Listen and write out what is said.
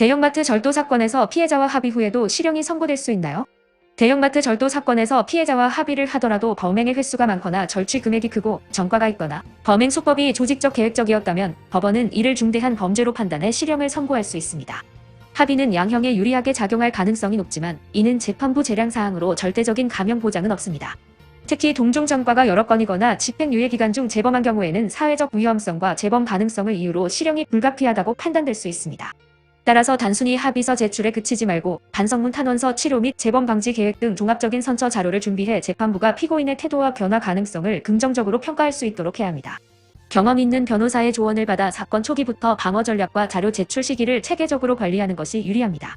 대형마트 절도 사건에서 피해자와 합의 후에도 실형이 선고될 수 있나요? 대형마트 절도 사건에서 피해자와 합의를 하더라도 범행의 횟수가 많거나 절취 금액이 크고 전과가 있거나 범행 수법이 조직적 계획적이었다면 법원은 이를 중대한 범죄로 판단해 실형을 선고할 수 있습니다. 합의는 양형에 유리하게 작용할 가능성이 높지만 이는 재판부 재량 사항으로 절대적인 감형 보장은 없습니다. 특히 동종 전과가 여러 건이거나 집행유예 기간 중 재범한 경우에는 사회적 위험성과 재범 가능성을 이유로 실형이 불가피하다고 판단될 수 있습니다. 따라서 단순히 합의서 제출에 그치지 말고 반성문 탄원서 치료 및 재범 방지 계획 등 종합적인 선처 자료를 준비해 재판부가 피고인의 태도와 변화 가능성을 긍정적으로 평가할 수 있도록 해야 합니다. 경험 있는 변호사의 조언을 받아 사건 초기부터 방어 전략과 자료 제출 시기를 체계적으로 관리하는 것이 유리합니다.